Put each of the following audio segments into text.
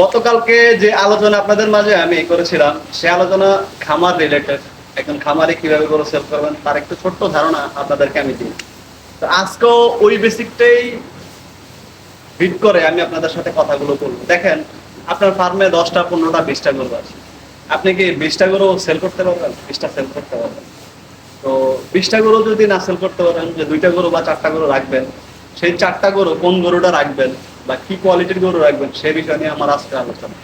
গতকালকে যে আলোচনা আপনাদের মাঝে আমি করেছিলাম, সে আলোচনা খামার রিলেটেড একজন খামারে কীভাবে গরু সেল করবেন, তার একটু ছোট্ট ধারণা আপনাদেরকে আমি দিই। তো আজকেও ওই বেসিকটাই ভিট করে আমি আপনাদের সাথে কথাগুলো বলব। দেখেন, আপনার ফার্মে দশটা, পনেরোটা, বিশটা গরু আছে। আপনি কি বিশটা গরু সেল করতে পারবেন? বিশটা সেল করতে পারবেন। তো বিশটা গরু যদি না সেল করতে পারেন, যে দুইটা গরু বা চারটা গরু রাখবেন, সেই চারটা গরু কোন গরুটা রাখবেন বা কি কোয়ালিটির গরু রাখবেন সেই বিষয় নিয়ে আমার আজকে আলোচনা।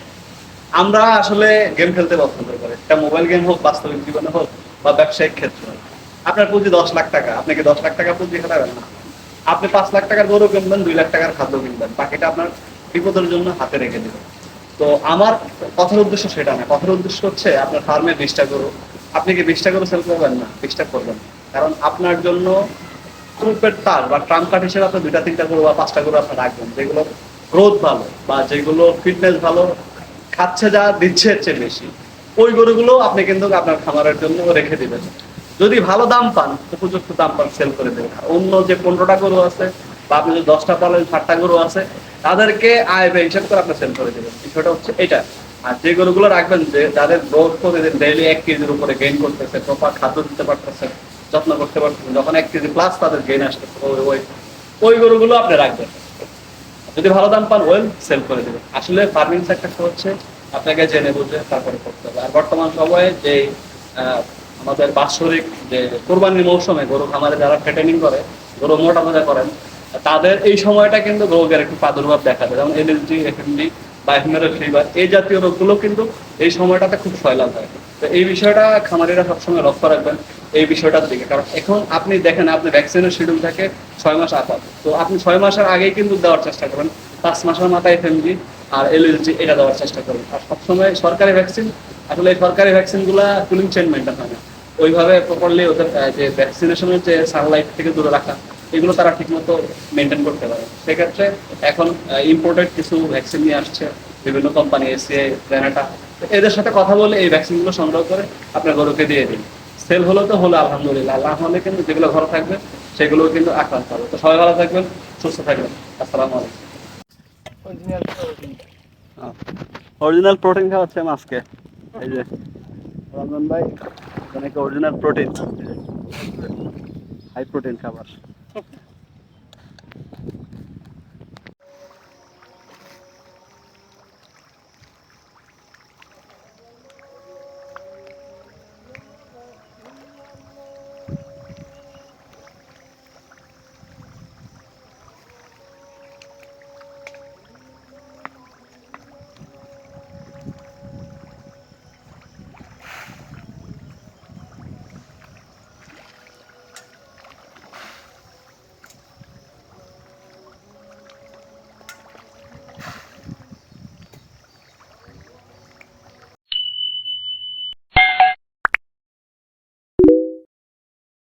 আমরা আসলে গেম খেলতে পছন্দ করি। একটা মোবাইল গেম হোক, বাস্তবিক জীবনে হোক, বা ব্যবসায়িক ক্ষেত্রে হোক। আপনার পুঁজি দশ লাখ টাকা, আপনি কি দশ লাখ টাকা পুঁজি খাটাবেন না? আপনি পাঁচ লাখ টাকার গরু কিনবেন, দুই লাখ টাকার খাদ্য কিনবেন, বাকিটা আপনার বিপদের জন্য হাতে রেখে দেবেন। তো আমার কথার উদ্দেশ্য সেটা না। কথার উদ্দেশ্য হচ্ছে আপনার ফার্মে বিশটা গরু। আপনি কি বিশটা গরু সেল করবেন না? বিশটা করবেন কারণ আপনার জন্য ট্রুপের তার বা ট্রাম কার্ড হিসেবে আপনি দুইটা, তিনটা গরু বা পাঁচটা গরু আপনি রাখবেন, যেগুলো গ্রোথ ভালো বা যেগুলো ফিটনেস ভালো, খাচ্ছে যা, দিচ্ছে এর চেয়ে বেশি। ওই গরুগুলো আপনি কিন্তু আপনার খামারের জন্য রেখে দিবেন। যদি ভালো দাম পান, উপযুক্ত দাম পান সেল করে দেবেন। অন্য যে পনেরোটা গরু আছে বা আপনি যদি দশটা পালেন, ষাটটা গরু আছে, তাদেরকে আয় ব্যয় হিসাব করে আপনি সেল করে দেবেন। বিষয়টা হচ্ছে এটা। আর যে গরুগুলো রাখবেন, যে যাদের গ্রোথ করে ডেইলি এক কেজির উপরে গেইন করতেছে প্রপার খাদ্য দিতে পারতেছে যত্ন করতে পারতেছে যখন এক কেজি প্লাস তাদের গেইন আসতেছে ওই ওই গরুগুলো আপনি রাখবেন। যদি ভালো দাম পান ওয়েল সেল করে দেবেন। আসলে ফার্মিং সেক্টরটা হচ্ছে, আপনাকে জেনে বুঝে তারপরে করতে হবে। আর বর্তমান সময়ে যে আমাদের বাৎসরিক যে কোরবানির মৌসুমে গরু খামারে যারা ফেটেনিং করে, গরু মোটা মোটা করেন, তাদের এই সময়টা কিন্তু রোগের একটু প্রাদুর্ভাব দেখা যায়। যেমন এলএসডি এফএমডি বা হিমেরো ফিভার এই জাতীয় রোগগুলো কিন্তু এই সময়টাতে খুব সয়লাভ হয়। তো এই বিষয়টা খামারিরা সবসময় লক্ষ্য রাখবেন। এই বিষয়টার দিকে। কারণ এখন আপনি দেখেন, আপনি ভ্যাকসিনের শিডিউল থাকে ছয় মাস আপাতত তো আপনি ছয় মাসের আগেই কিন্তু দেওয়ার চেষ্টা করেন পাঁচ মাসের মাথায় এফএমজি আর এলএসজি এটা দেওয়ার চেষ্টা করবেন। আর সবসময় সরকারি ভ্যাকসিন আসলে এই সরকারি ভ্যাকসিনগুলো কুলিং চেন মেনটেন হয় না। ওইভাবে প্রপারলি ওদের যে ভ্যাকসিনেশনের যে সানলাইট থেকে দূরে রাখা, এগুলো তারা ঠিকমতো মেনটেন করতে পারে। সেক্ষেত্রে এখন ইম্পোর্টেড কিছু ভ্যাকসিন নিয়ে আসছে, বিভিন্ন কোম্পানি এসিআই প্ল্যানেটা এদের সাথে কথা বলে এই ভ্যাকসিনগুলো সংগ্রহ করে আপনার গরুকে দিয়ে দিন। সেল হলো তো হলো, আলহামদুলিল্লাহ। আল্লাহ হলে কিন্তু যেগুলো ঘরে থাকবে, সেগুলো কিন্তু আক্রান্ত হবে তো সবাই ভালো থাকবেন, সুস্থ থাকবেন। আসসালামু আলাইকুম। অরিজিনাল প্রোটিন খাওয়াচ্ছে মাছকে এই যে, রঞ্জন ভাই অনেক অরিজিনাল প্রোটিন হাই প্রোটিন খাবার।